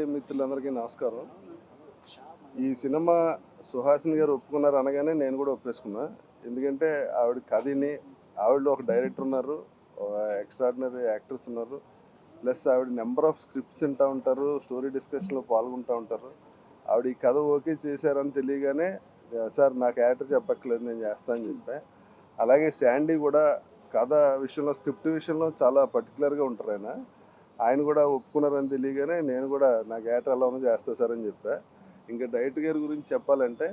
పాత్రికేయ మిత్రులందరికీ నమస్కారం. ఈ సినిమా సుహాసిని గారు ఒప్పుకున్నారు అనగానే నేను కూడా ఒప్పేసుకున్నా. ఎందుకంటే ఆవిడ కథని ఆవిడలో ఒక డైరెక్టర్ ఉన్నారు ఎక్స్ట్రాడినరీ యాక్టర్స్ ఉన్నారు ప్లస్ ఆవిడ నెంబర్ ఆఫ్ స్క్రిప్ట్స్ వింటూ ఉంటారు స్టోరీ డిస్కషన్లో పాల్గొంటూ ఉంటారు. ఆవిడ ఈ కథ ఓకే చేశారని తెలియగానే సార్ నాకు యాక్టర్ చెప్పక్కర్లేదు నేను చేస్తానని చెప్పా. అలాగే శాండీ కూడా కథ విషయంలో స్క్రిప్ట్ విషయంలో చాలా పర్టికులర్గా ఉంటారు ఆయన. ఆయన కూడా ఒప్పుకున్నారని తెలియగానే నేను కూడా నా యాక్టర్ ఎలా చేస్తా సార్ అని చెప్పా. ఇంకా డైట్ గారి గురించి చెప్పాలంటే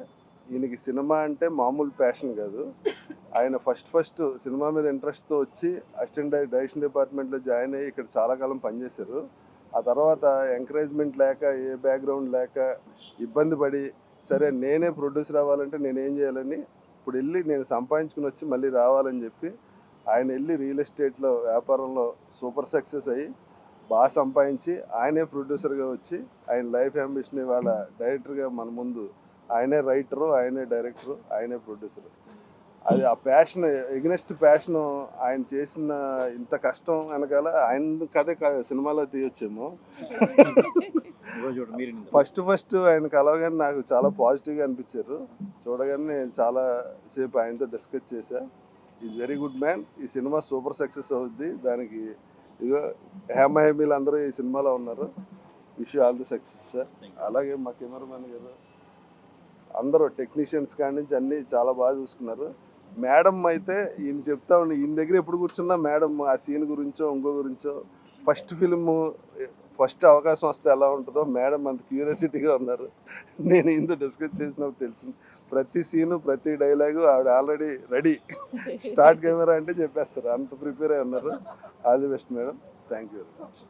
ఈయనకి సినిమా అంటే మామూలు ప్యాషన్ కాదు. ఆయన ఫస్ట్ ఫస్ట్ సినిమా మీద ఇంట్రెస్ట్తో వచ్చి అసిస్టెంట్ డైరెక్షన్ డిపార్ట్మెంట్లో జాయిన్ అయ్యి ఇక్కడ చాలా కాలం పనిచేశారు ఆ తర్వాత ఎంకరేజ్మెంట్ లేక ఏ బ్యాక్గ్రౌండ్ లేక ఇబ్బంది పడి సరే నేనే ప్రొడ్యూసర్ అవ్వాలంటే నేనేం చేయాలని ఇప్పుడు వెళ్ళి నేను సంపాదించుకుని వచ్చి మళ్ళీ రావాలని చెప్పి ఆయన వెళ్ళి రియల్ ఎస్టేట్లో వ్యాపారంలో సూపర్ సక్సెస్ అయ్యి బాగా సంపాదించి ఆయనే ప్రొడ్యూసర్గా వచ్చి ఆయన లైఫ్ అంబిషన్ ఇవాళ డైరెక్టర్గా మన ముందు ఆయనే రైటరు ఆయనే డైరెక్టరు ఆయనే ప్రొడ్యూసర్ అది ఆ ప్యాషన్ ఎగ్నెస్ట్ ప్యాషన్ ఆయన చేసిన ఇంత కష్టం వెనకాల ఆయన కథే కా- సినిమాలో తీయొచ్చేమో. ఫస్ట్ ఫస్ట్ ఆయన కలవగానే నాకు చాలా పాజిటివ్గా అనిపించారు. చూడగానే నేను చాలా సేపు ఆయనతో డిస్కస్ చేశా. ఈజ్ వెరీ గుడ్ మ్యాన్ ఈ సినిమా సూపర్ సక్సెస్ అవుద్ది. దానికి ఇగో హేమ హేమీలు అందరూ ఈ సినిమాలో ఉన్నారు. Wish all the success sir అలాగే మా కెమెరామెన్ గారు అందరూ టెక్నీషియన్స్ కాడి నుంచి అన్నీ చాలా బాగా చూసుకున్నారు. మేడం అయితే ఈయన చెప్తా ఉండి ఈయన దగ్గర ఎప్పుడు కూర్చున్నా మేడం ఆ సీన్ గురించో ఇంకో గురించో ఫస్ట్ ఫిల్మ్ ఫస్ట్ అవకాశం వస్తే ఎలా ఉంటుందో మేడం అంత క్యూరియాసిటీగా ఉన్నారు. నేను ఇందు డిస్కస్ చేసినప్పుడు తెలిసింది. ప్రతి సీను ప్రతి డైలాగు ఆవిడ ఆల్రెడీ రెడీ. స్టార్ట్ కెమెరా అంటే చెప్పేస్తారు. అంత ప్రిపేర్ అయి ఉన్నారు. All the best madam. Thank you very much.